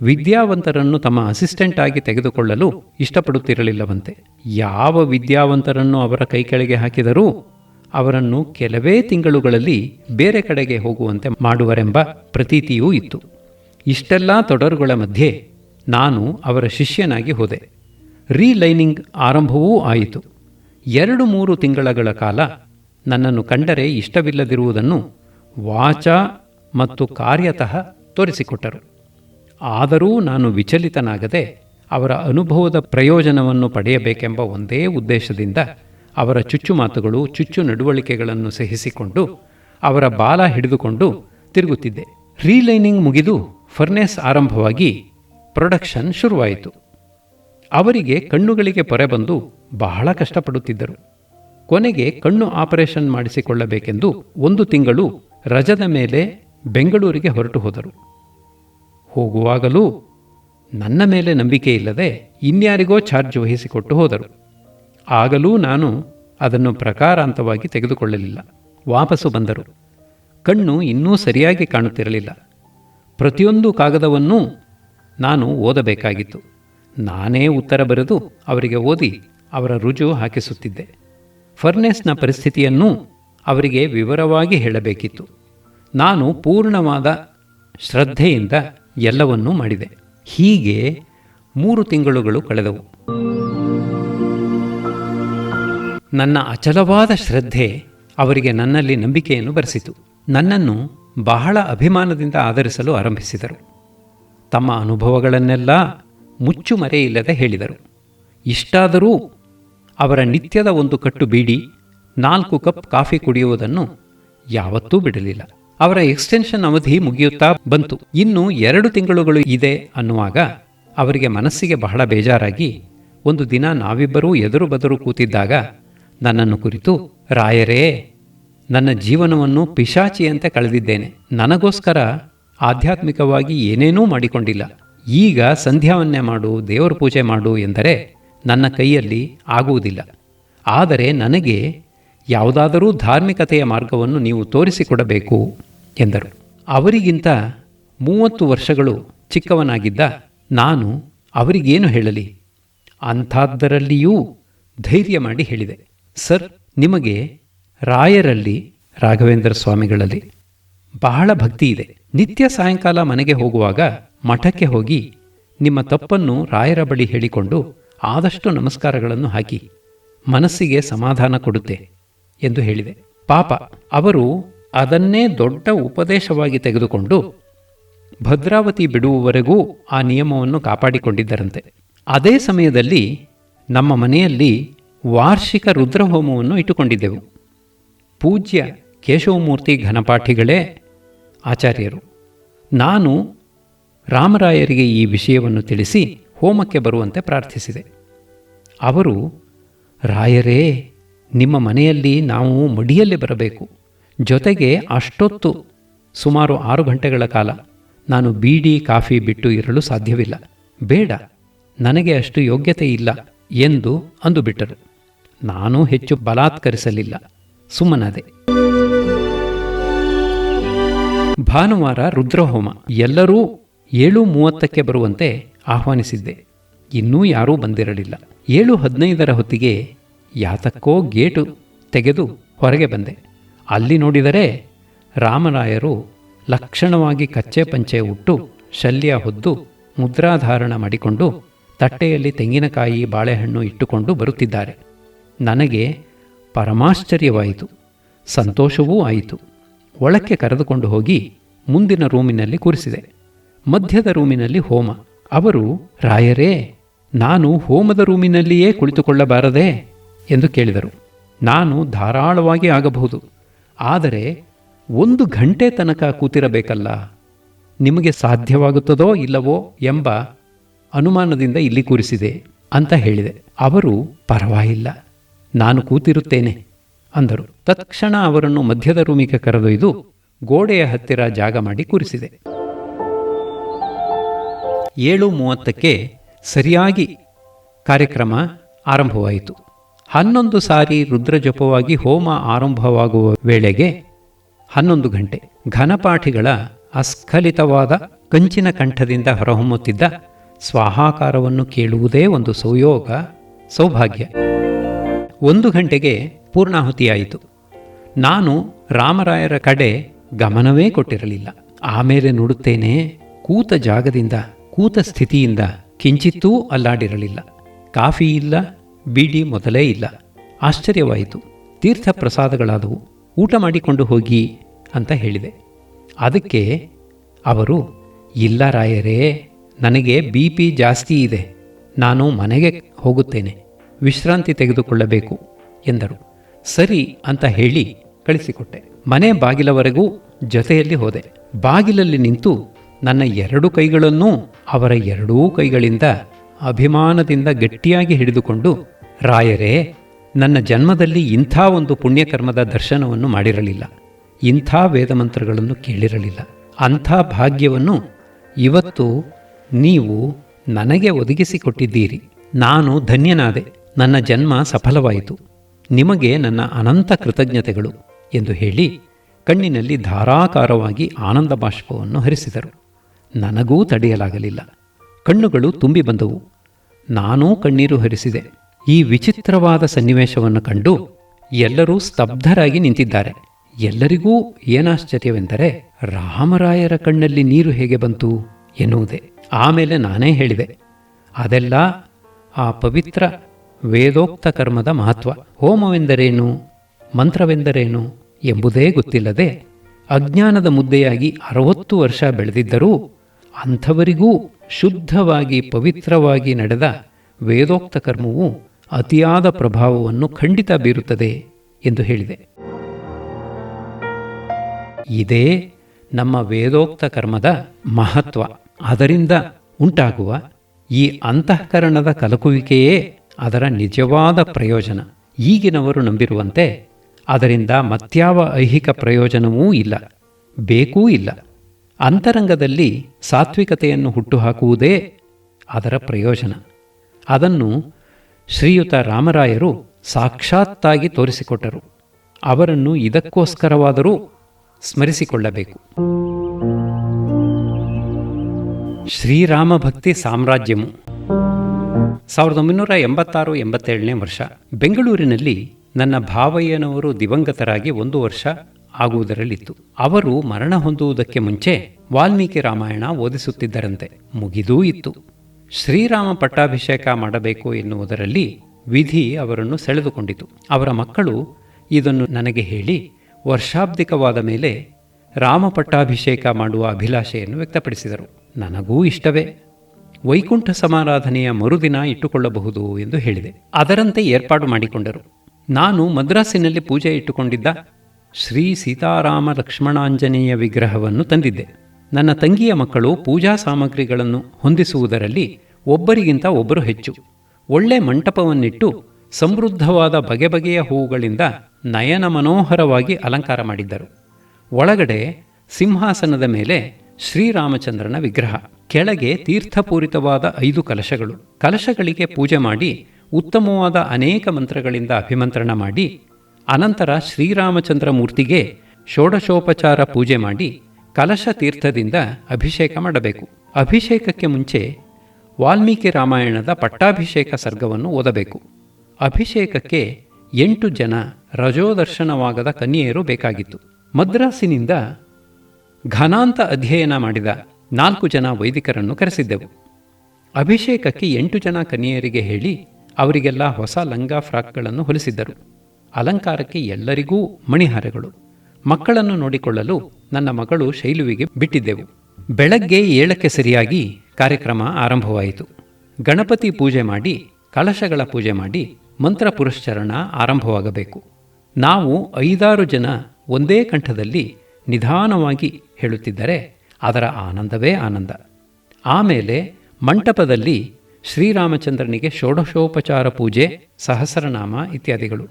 ವಿದ್ಯಾವಂತರನ್ನು ತಮ್ಮ ಅಸಿಸ್ಟೆಂಟ್ ಆಗಿ ತೆಗೆದುಕೊಳ್ಳಲು ಇಷ್ಟಪಡುತ್ತಿರಲಿಲ್ಲವಂತೆ. ಯಾವ ವಿದ್ಯಾವಂತರನ್ನು ಅವರ ಕೈ ಕೆಳಗೆ ಹಾಕಿದರೂ ಅವರನ್ನು ಕೆಲವೇ ತಿಂಗಳುಗಳಲ್ಲಿ ಬೇರೆ ಕಡೆಗೆ ಹೋಗುವಂತೆ ಮಾಡುವರೆಂಬ ಪ್ರತೀತಿಯೂ ಇತ್ತು. ಇಷ್ಟೆಲ್ಲ ತೊಡರುಗಳ ಮಧ್ಯೆ ನಾನು ಅವರ ಶಿಷ್ಯನಾಗಿ ಹೋದೆ. ರೀಲೈನಿಂಗ್ ಆರಂಭವೂ ಆಯಿತು. ಎರಡು ಮೂರು ತಿಂಗಳಗಳ ಕಾಲ ನನ್ನನ್ನು ಕಂಡರೆ ಇಷ್ಟವಿಲ್ಲದಿರುವುದನ್ನು ವಾಚ ಮತ್ತು ಕಾರ್ಯತಃ ತೋರಿಸಿಕೊಟ್ಟರು. ಆದರೂ ನಾನು ವಿಚಲಿತನಾಗದೆ ಅವರ ಅನುಭವದ ಪ್ರಯೋಜನವನ್ನು ಪಡೆಯಬೇಕೆಂಬ ಒಂದೇ ಉದ್ದೇಶದಿಂದ ಅವರ ಚುಚ್ಚು ಮಾತುಗಳು ಚುಚ್ಚು ನಡವಳಿಕೆಗಳನ್ನು ಸಹಿಸಿಕೊಂಡು ಅವರ ಬಾಲ ಹಿಡಿದುಕೊಂಡು ತಿರುಗುತ್ತಿದ್ದೆ. ರೀಲೈನಿಂಗ್ ಮುಗಿದು ಫರ್ನೆಸ್ ಆರಂಭವಾಗಿ ಪ್ರೊಡಕ್ಷನ್ ಶುರುವಾಯಿತು. ಅವರಿಗೆ ಕಣ್ಣುಗಳಿಗೆ ಪೊರೆ ಬಂದು ಬಹಳ ಕಷ್ಟಪಡುತ್ತಿದ್ದರು. ಕೊನೆಗೆ ಕಣ್ಣು ಆಪರೇಷನ್ ಮಾಡಿಸಿಕೊಳ್ಳಬೇಕೆಂದು ಒಂದು ತಿಂಗಳು ರಜದ ಮೇಲೆ ಬೆಂಗಳೂರಿಗೆ ಹೊರಟು ಹೋದರು. ಹೋಗುವಾಗಲೂ ನನ್ನ ಮೇಲೆ ನಂಬಿಕೆ ಇಲ್ಲದೆ ಇನ್ಯಾರಿಗೋ ಚಾರ್ಜ್ ವಹಿಸಿಕೊಟ್ಟು ಹೋದರು. ಆಗಲೂ ನಾನು ಅದನ್ನು ಪ್ರಕಾರಾಂತವಾಗಿ ತೆಗೆದುಕೊಳ್ಳಲಿಲ್ಲ. ವಾಪಸ್ಸು ಬಂದರು. ಕಣ್ಣು ಇನ್ನೂ ಸರಿಯಾಗಿ ಕಾಣುತ್ತಿರಲಿಲ್ಲ. ಪ್ರತಿಯೊಂದು ಕಾಗದವನ್ನೂ ನಾನು ಓದಬೇಕಾಗಿತ್ತು. ನಾನೇ ಉತ್ತರ ಬರೆದು ಅವರಿಗೆ ಓದಿ ಅವರ ರುಜು ಹಾಕಿಸುತ್ತಿದ್ದೆ. ಫರ್ನೆಸ್ನ ಪರಿಸ್ಥಿತಿಯನ್ನು ಅವರಿಗೆ ವಿವರವಾಗಿ ಹೇಳಬೇಕಿತ್ತು. ನಾನು ಪೂರ್ಣವಾದ ಶ್ರದ್ಧೆಯಿಂದ ಎಲ್ಲವನ್ನೂ ಮಾಡಿದೆ. ಹೀಗೆ ಮೂರು ತಿಂಗಳುಗಳು ಕಳೆದವು. ನನ್ನ ಅಚಲವಾದ ಶ್ರದ್ಧೆ ಅವರಿಗೆ ನನ್ನಲ್ಲಿ ನಂಬಿಕೆಯನ್ನು ಬರೆಸಿತು. ನನ್ನನ್ನು ಬಹಳ ಅಭಿಮಾನದಿಂದ ಆಧರಿಸಲು ಆರಂಭಿಸಿದರು. ತಮ್ಮ ಅನುಭವಗಳನ್ನೆಲ್ಲ ಮುಚ್ಚುಮರೆಯಿಲ್ಲದೆ ಹೇಳಿದರು. ಇಷ್ಟಾದರೂ ಅವರ ನಿತ್ಯದ ಒಂದು ಕಟ್ಟು ಬೀಡಿ, ನಾಲ್ಕು ಕಪ್ ಕಾಫಿ ಕುಡಿಯುವುದನ್ನು ಯಾವತ್ತೂ ಬಿಡಲಿಲ್ಲ. ಅವರ ಎಕ್ಸ್ಟೆನ್ಷನ್ ಅವಧಿ ಮುಗಿಯುತ್ತಾ ಬಂತು. ಇನ್ನು ಎರಡು ತಿಂಗಳುಗಳು ಇದೆ ಅನ್ನುವಾಗ ಅವರಿಗೆ ಮನಸ್ಸಿಗೆ ಬಹಳ ಬೇಜಾರಾಗಿ ಒಂದು ದಿನ ನಾವಿಬ್ಬರೂ ಎದುರು ಬದರು ಕೂತಿದ್ದಾಗ ನನ್ನನ್ನು ಕುರಿತು, ರಾಯರೇ, ನನ್ನ ಜೀವನವನ್ನು ಪಿಶಾಚಿಯಂತೆ ಕಳೆದಿದ್ದೇನೆ. ನನಗೋಸ್ಕರ ಆಧ್ಯಾತ್ಮಿಕವಾಗಿ ಏನೇನೂ ಮಾಡಿಕೊಂಡಿಲ್ಲ. ಈಗ ಸಂಧ್ಯಾವನ್ನೇ ಮಾಡು, ದೇವರ ಪೂಜೆ ಮಾಡು ಎಂದರೆ ನನ್ನ ಕೈಯಲ್ಲಿ ಆಗುವುದಿಲ್ಲ. ಆದರೆ ನನಗೆ ಯಾವುದಾದರೂ ಧಾರ್ಮಿಕತೆಯ ಮಾರ್ಗವನ್ನು ನೀವು ತೋರಿಸಿಕೊಡಬೇಕು ಎಂದರು. ಅವರಿಗಿಂತ ಮೂವತ್ತು ವರ್ಷಗಳು ಚಿಕ್ಕವನಾಗಿದ್ದ ನಾನು ಅವರಿಗೇನು ಹೇಳಲಿ? ಅಂಥದ್ದರಲ್ಲಿಯೂ ಧೈರ್ಯ ಮಾಡಿ ಹೇಳಿದೆ. ಸರ್, ನಿಮಗೆ ರಾಯರಲ್ಲಿ, ರಾಘವೇಂದ್ರ ಸ್ವಾಮಿಗಳಲ್ಲಿ ಬಹಳ ಭಕ್ತಿ ಇದೆ. ನಿತ್ಯ ಸಾಯಂಕಾಲ ಮನೆಗೆ ಹೋಗುವಾಗ ಮಠಕ್ಕೆ ಹೋಗಿ ನಿಮ್ಮ ತಪ್ಪನ್ನು ರಾಯರ ಬಳಿ ಹೇಳಿಕೊಂಡು ಆದಷ್ಟು ನಮಸ್ಕಾರಗಳನ್ನು ಹಾಕಿ ಮನಸ್ಸಿಗೆ ಸಮಾಧಾನ ಕೊಡುತ್ತೆ ಎಂದು ಹೇಳಿದೆ. ಪಾಪ, ಅವರು ಅದನ್ನೇ ದೊಡ್ಡ ಉಪದೇಶವಾಗಿ ತೆಗೆದುಕೊಂಡು ಭದ್ರಾವತಿ ಬಿಡುವವರೆಗೂ ಆ ನಿಯಮವನ್ನು ಕಾಪಾಡಿಕೊಂಡಿದ್ದರಂತೆ. ಅದೇ ಸಮಯದಲ್ಲಿ ನಮ್ಮ ಮನೆಯಲ್ಲಿ ವಾರ್ಷಿಕ ರುದ್ರಹೋಮವನ್ನು ಇಟ್ಟುಕೊಂಡಿದ್ದೆವು. ಪೂಜ್ಯ ಕೇಶವಮೂರ್ತಿ ಘನಪಾಠಿಗಳೇ, ಆಚಾರ್ಯರು, ನಾನು ರಾಮರಾಯರಿಗೆ ಈ ವಿಷಯವನ್ನು ತಿಳಿಸಿ ಹೋಮಕ್ಕೆ ಬರುವಂತೆ ಪ್ರಾರ್ಥಿಸಿದೆ. ಅವರು, ರಾಯರೇ, ನಿಮ್ಮ ಮನೆಯಲ್ಲಿ ನಾವು ಮಡಿಯಲ್ಲಿ ಬರಬೇಕು. ಜೊತೆಗೆ ಅಷ್ಟೊತ್ತು, ಸುಮಾರು ಆರು ಗಂಟೆಗಳ ಕಾಲ ನಾನು ಬೀಡಿ, ಕಾಫಿ ಬಿಟ್ಟು ಇರಲು ಸಾಧ್ಯವಿಲ್ಲ. ಬೇಡ, ನನಗೆ ಅಷ್ಟು ಯೋಗ್ಯತೆ ಇಲ್ಲ ಎಂದು ಅಂದುಬಿಟ್ಟರು. ನಾನು ಹೆಚ್ಚು ಬಲಾತ್ಕರಿಸಲಿಲ್ಲ. ಸುಮ್ಮನದೆ. ಭಾನುವಾರ ರುದ್ರಹೋಮ. ಎಲ್ಲರೂ ಏಳು ಮೂವತ್ತಕ್ಕೆ ಬರುವಂತೆ ಆಹ್ವಾನಿಸಿದ್ದೆ. ಇನ್ನೂ ಯಾರೂ ಬಂದಿರಲಿಲ್ಲ. ಏಳು ಹದಿನೈದರ ಹೊತ್ತಿಗೆ ಯಾತಕ್ಕೋ ಗೇಟು ತೆಗೆದು ಹೊರಗೆ ಬಂದೆ. ಅಲ್ಲಿ ನೋಡಿದರೆ ರಾಮರಾಯರು ಲಕ್ಷಣವಾಗಿ ಕಚ್ಚೆ ಪಂಚೆ ಉಟ್ಟು ಶಲ್ಯ ಹೊದ್ದು ಮುದ್ರಾಧಾರಣ ಮಾಡಿಕೊಂಡು ತಟ್ಟೆಯಲ್ಲಿ ತೆಂಗಿನಕಾಯಿ, ಬಾಳೆಹಣ್ಣು ಇಟ್ಟುಕೊಂಡು ಬರುತ್ತಿದ್ದಾರೆ. ನನಗೆ ಪರಮಾಶ್ಚರ್ಯವಾಯಿತು. ಸಂತೋಷವೂ ಆಯಿತು. ಒಳಕ್ಕೆ ಕರೆದುಕೊಂಡು ಹೋಗಿ ಮುಂದಿನ ರೂಮಿನಲ್ಲಿ ಕೂರಿಸಿದೆ. ಮಧ್ಯದ ರೂಮಿನಲ್ಲಿ ಹೋಮ. ಅವರು, ರಾಯರೇ, ನಾನು ಹೋಮದ ರೂಮಿನಲ್ಲಿಯೇ ಕುಳಿತುಕೊಳ್ಳಬಾರದೆ ಎಂದು ಕೇಳಿದರು. ನಾನು ಧಾರಾಳವಾಗಿ ಆಗಬಹುದು. ಆದರೆ ಒಂದು ಗಂಟೆ ತನಕ ಕೂತಿರಬೇಕಲ್ಲ. ನಿಮಗೆ ಸಾಧ್ಯವಾಗುತ್ತದೋ ಇಲ್ಲವೋ ಎಂಬ ಅನುಮಾನದಿಂದ ಇಲ್ಲಿ ಕೂರಿಸಿದೆ ಅಂತ ಹೇಳಿದೆ. ಅವರು, ಪರವಾಗಿಲ್ಲ. ನಾನು ಕೂತಿರುತ್ತೇನೆ ಅಂದರು. ತತ್ಕ್ಷಣ ಅವರನ್ನು ಮಧ್ಯದ ರೂಮಿಗೆ ಕರೆದೊಯ್ದು ಗೋಡೆಯ ಹತ್ತಿರ ಜಾಗ ಮಾಡಿ ಕೂರಿಸಿದೆ. ಏಳು ಮೂವತ್ತಕ್ಕೆ ಸರಿಯಾಗಿ ಕಾರ್ಯಕ್ರಮ ಆರಂಭವಾಯಿತು. ಹನ್ನೊಂದು ಸಾರಿ ರುದ್ರಜಪವಾಗಿ ಹೋಮ ಆರಂಭವಾಗುವ ವೇಳೆಗೆ ಹನ್ನೊಂದು ಗಂಟೆ ಘನಪಾಠಿಗಳ ಅಸ್ಖಲಿತವಾದ ಕಂಚಿನ ಕಂಠದಿಂದ ಹೊರಹೊಮ್ಮುತ್ತಿದ್ದ ಸ್ವಾಹಾಕಾರವನ್ನು ಕೇಳುವುದೇ ಒಂದು ಸೌಯೋಗ, ಸೌಭಾಗ್ಯ. ಒಂದು ಗಂಟೆಗೆ ಪೂರ್ಣಾಹುತಿಯಾಯಿತು. ನಾನು ರಾಮರಾಯರ ಕಡೆ ಗಮನವೇ ಕೊಟ್ಟಿರಲಿಲ್ಲ. ಆಮೇಲೆ ನೋಡುತ್ತೇನೆ, ಕೂತ ಜಾಗದಿಂದ ಕೂತ ಸ್ಥಿತಿಯಿಂದ ಕಿಂಚಿತ್ತೂ ಅಲ್ಲಾಡಿರಲಿಲ್ಲ. ಕಾಫಿ ಇಲ್ಲ, ಬೀಡಿ ಮೊದಲೇ ಇಲ್ಲ. ಆಶ್ಚರ್ಯವಾಯಿತು. ತೀರ್ಥ ಪ್ರಸಾದಗಳಾದವು ಊಟ ಮಾಡಿಕೊಂಡು ಹೋಗಿ ಅಂತ ಹೇಳಿದೆ. ಅದಕ್ಕೆ ಅವರು, ಇಲ್ಲ ರಾಯರೇ, ನನಗೆ ಬಿ ಪಿ ಜಾಸ್ತಿ ಇದೆ. ನಾನು ಮನೆಗೆ ಹೋಗುತ್ತೇನೆ. ವಿಶ್ರಾಂತಿ ತೆಗೆದುಕೊಳ್ಳಬೇಕು ಎಂದರು. ಸರಿ ಅಂತ ಹೇಳಿ ಕಳಿಸಿಕೊಟ್ಟೆ. ಮನೆ ಬಾಗಿಲವರೆಗೂ ಜೊತೆಯಲ್ಲಿ ಹೋದೆ. ಬಾಗಿಲಲ್ಲಿ ನಿಂತು ನನ್ನ ಎರಡು ಕೈಗಳನ್ನೂ ಅವರ ಎರಡೂ ಕೈಗಳಿಂದ ಅಭಿಮಾನದಿಂದ ಗಟ್ಟಿಯಾಗಿ ಹಿಡಿದುಕೊಂಡು, ರಾಯರೇ, ನನ್ನ ಜನ್ಮದಲ್ಲಿ ಇಂಥ ಒಂದು ಪುಣ್ಯಕರ್ಮದ ದರ್ಶನವನ್ನು ಮಾಡಿರಲಿಲ್ಲ. ಇಂಥ ವೇದಮಂತ್ರಗಳನ್ನು ಕೇಳಿರಲಿಲ್ಲ. ಅಂಥ ಭಾಗ್ಯವನ್ನು ಇವತ್ತು ನೀವು ನನಗೆ ಒದಗಿಸಿಕೊಟ್ಟಿದ್ದೀರಿ. ನಾನು ಧನ್ಯನಾದೆ. ನನ್ನ ಜನ್ಮ ಸಫಲವಾಯಿತು. ನಿಮಗೆ ನನ್ನ ಅನಂತ ಕೃತಜ್ಞತೆಗಳು ಎಂದು ಹೇಳಿ ಕಣ್ಣಿನಲ್ಲಿ ಧಾರಾಕಾರವಾಗಿ ಆನಂದ ಬಾಷ್ಪವನ್ನು ಹರಿಸಿದರು. ನನಗೂ ತಡೆಯಲಾಗಲಿಲ್ಲ. ಕಣ್ಣುಗಳು ತುಂಬಿ ಬಂದವು. ನಾನೂ ಕಣ್ಣೀರು ಹರಿಸಿದೆ. ಈ ವಿಚಿತ್ರವಾದ ಸನ್ನಿವೇಶವನ್ನು ಕಂಡು ಎಲ್ಲರೂ ಸ್ತಬ್ಧರಾಗಿ ನಿಂತಿದ್ದಾರೆ. ಎಲ್ಲರಿಗೂ ಏನಾಶ್ಚರ್ಯವೆಂದರೆ ರಾಮರಾಯರ ಕಣ್ಣಲ್ಲಿ ನೀರು ಹೇಗೆ ಬಂತು ಎನ್ನುವುದೇ. ಆಮೇಲೆ ನಾನೇ ಹೇಳಿದೆ. ಅದೆಲ್ಲ ಆ ಪವಿತ್ರ ವೇದೋಕ್ತ ಕರ್ಮದ ಮಹತ್ವ. ಹೋಮವೆಂದರೇನು? ಮಂತ್ರವೆಂದರೇನು? ಎಂಬುದೇ ಗೊತ್ತಿಲ್ಲದೆ ಅಜ್ಞಾನದ ಮುದ್ದೆಯಾಗಿ ಅರವತ್ತು ವರ್ಷ ಬೆಳೆದಿದ್ದರೂ ಅಂಥವರಿಗೂ ಶುದ್ಧವಾಗಿ ಪವಿತ್ರವಾಗಿ ನಡೆದ ವೇದೋಕ್ತ ಕರ್ಮವು ಅತಿಯಾದ ಪ್ರಭಾವವನ್ನು ಖಂಡಿತ ಬೀರುತ್ತದೆ ಎಂದು ಹೇಳಿದೆ. ಇದೇ ನಮ್ಮ ವೇದೋಕ್ತ ಕರ್ಮದ ಮಹತ್ವ. ಅದರಿಂದ ಉಂಟಾಗುವ ಈ ಅಂತಃಕರಣದ ಕಲಕುವಿಕೆಯೇ ಅದರ ನಿಜವಾದ ಪ್ರಯೋಜನ. ಈಗಿನವರು ನಂಬಿರುವಂತೆ ಅದರಿಂದ ಮತ್ಯಾವ ಐಹಿಕ ಪ್ರಯೋಜನವೂ ಇಲ್ಲ. ಬೇಕೂ ಇಲ್ಲ. ಅಂತರಂಗದಲ್ಲಿ ಸಾತ್ವಿಕತೆಯನ್ನು ಹುಟ್ಟುಹಾಕುವುದೇ ಅದರ ಪ್ರಯೋಜನ. ಅದನ್ನು ಶ್ರೀಯುತ ರಾಮರಾಯರು ಸಾಕ್ಷಾತ್ತಾಗಿ ತೋರಿಸಿಕೊಟ್ಟರು. ಅವರನ್ನು ಇದಕ್ಕೋಸ್ಕರವಾದರೂ ಸ್ಮರಿಸಿಕೊಳ್ಳಬೇಕು. ಶ್ರೀರಾಮ ಭಕ್ತಿ ಸಾಮ್ರಾಜ್ಯಮು ಸಾವಿರದ ಒಂಬೈನೂರ ಎಂಬತ್ತಾರು ಎಂಬತ್ತೇಳನೇ ವರ್ಷ. ಬೆಂಗಳೂರಿನಲ್ಲಿ ನನ್ನ ಭಾವಯ್ಯನವರು ದಿವಂಗತರಾಗಿ ಒಂದು ವರ್ಷ ಆಗುವುದರಲ್ಲಿತ್ತು. ಅವರು ಮರಣ ಹೊಂದುವುದಕ್ಕೆ ಮುಂಚೆ ವಾಲ್ಮೀಕಿ ರಾಮಾಯಣ ಓದಿಸುತ್ತಿದ್ದರಂತೆ. ಮುಗಿದೂ ಇತ್ತು. ಶ್ರೀರಾಮ ಪಟ್ಟಾಭಿಷೇಕ ಮಾಡಬೇಕು ಎನ್ನುವುದರಲ್ಲಿ ವಿಧಿ ಅವರನ್ನು ಸೆಳೆದುಕೊಂಡಿತು. ಅವರ ಮಕ್ಕಳು ಇದನ್ನು ನನಗೆ ಹೇಳಿ ವರ್ಷಾಬ್ದಿಕವಾದ ಮೇಲೆ ರಾಮ ಪಟ್ಟಾಭಿಷೇಕ ಮಾಡುವ ಅಭಿಲಾಷೆಯನ್ನು ವ್ಯಕ್ತಪಡಿಸಿದರು. ನನಗೂ ಇಷ್ಟವೇ. ವೈಕುಂಠ ಸಮಾರಾಧನೆಯ ಮರುದಿನ ಇಟ್ಟುಕೊಳ್ಳಬಹುದು ಎಂದು ಹೇಳಿದೆ. ಅದರಂತೆ ಏರ್ಪಾಡು ಮಾಡಿಕೊಂಡರು. ನಾನು ಮದ್ರಾಸಿನಲ್ಲಿ ಪೂಜೆ ಇಟ್ಟುಕೊಂಡಿದ್ದ ಶ್ರೀ ಸೀತಾರಾಮ ಲಕ್ಷ್ಮಣಾಂಜನೇಯ ವಿಗ್ರಹವನ್ನು ತಂದಿದ್ದೆ. ನನ್ನ ತಂಗಿಯ ಮಕ್ಕಳು ಪೂಜಾ ಸಾಮಗ್ರಿಗಳನ್ನು ಹೊಂದಿಸುವುದರಲ್ಲಿ ಒಬ್ಬರಿಗಿಂತ ಒಬ್ಬರು ಹೆಚ್ಚು. ಒಳ್ಳೆ ಮಂಟಪವನ್ನಿಟ್ಟು ಸಮೃದ್ಧವಾದ ಬಗೆ ಬಗೆಯ ಹೂವುಗಳಿಂದ ನಯನ ಮನೋಹರವಾಗಿ ಅಲಂಕಾರ ಮಾಡಿದ್ದರು. ಒಳಗಡೆ ಸಿಂಹಾಸನದ ಮೇಲೆ ಶ್ರೀರಾಮಚಂದ್ರನ ವಿಗ್ರಹ, ಕೆಳಗೆ ತೀರ್ಥಪೂರಿತವಾದ ಐದು ಕಲಶಗಳು. ಕಲಶಗಳಿಗೆ ಪೂಜೆ ಮಾಡಿ ಉತ್ತಮವಾದ ಅನೇಕ ಮಂತ್ರಗಳಿಂದ ಅಭಿಮಂತ್ರಣ ಮಾಡಿ ಅನಂತರ ಶ್ರೀರಾಮಚಂದ್ರ ಮೂರ್ತಿಗೆ ಷೋಡಶೋಪಚಾರ ಪೂಜೆ ಮಾಡಿ ಕಲಶ ತೀರ್ಥದಿಂದ ಅಭಿಷೇಕ ಮಾಡಬೇಕು. ಅಭಿಷೇಕಕ್ಕೆ ಮುಂಚೆ ವಾಲ್ಮೀಕಿ ರಾಮಾಯಣದ ಪಟ್ಟಾಭಿಷೇಕ ಸರ್ಗವನ್ನು ಓದಬೇಕು. ಅಭಿಷೇಕಕ್ಕೆ ಎಂಟು ಜನ ರಜೋದರ್ಶನವಾಗದ ಕನ್ಯೆಯರು ಬೇಕಾಗಿತ್ತು. ಮದ್ರಾಸಿನಿಂದ ಘನಾಂತ ಅಧ್ಯಯನ ಮಾಡಿದ ನಾಲ್ಕು ಜನ ವೈದಿಕರನ್ನು ಕರೆಸಿದ್ದೆವು. ಅಭಿಷೇಕಕ್ಕೆ ಎಂಟು ಜನ ಕನ್ಯೆಯರಿಗೆ ಹೇಳಿ ಅವರಿಗೆಲ್ಲ ಹೊಸ ಲಂಗ ಫ್ರಾಕ್ಗಳನ್ನು ಹೊಲಿಸಿದ್ದರು. ಅಲಂಕಾರಕ್ಕೆ ಎಲ್ಲರಿಗೂ ಮಣಿಹಾರಗಳು. ಮಕ್ಕಳನ್ನು ನೋಡಿಕೊಳ್ಳಲು ನನ್ನ ಮಗಳು ಶೈಲುವಿಗೆ ಬಿಟ್ಟಿದ್ದೆವು. ಬೆಳಗ್ಗೆ ಏಳಕ್ಕೆ ಸರಿಯಾಗಿ ಕಾರ್ಯಕ್ರಮ ಆರಂಭವಾಯಿತು. ಗಣಪತಿ ಪೂಜೆ ಮಾಡಿ, ಕಲಶಗಳ ಪೂಜೆ ಮಾಡಿ ಮಂತ್ರ ಪುರಶ್ಚರಣ ಆರಂಭವಾಗಬೇಕು. ನಾವು ಐದಾರು ಜನ ಒಂದೇ ಕಂಠದಲ್ಲಿ ನಿಧಾನವಾಗಿ ಹೇಳುತ್ತಿದ್ದರೆ ಅದರ ಆನಂದವೇ ಆನಂದ. ಆಮೇಲೆ ಮಂಟಪದಲ್ಲಿ ಶ್ರೀರಾಮಚಂದ್ರನಿಗೆ ಷೋಡಶೋಪಚಾರ ಪೂಜೆ, ಸಹಸ್ರನಾಮ ಇತ್ಯಾದಿಗಳು.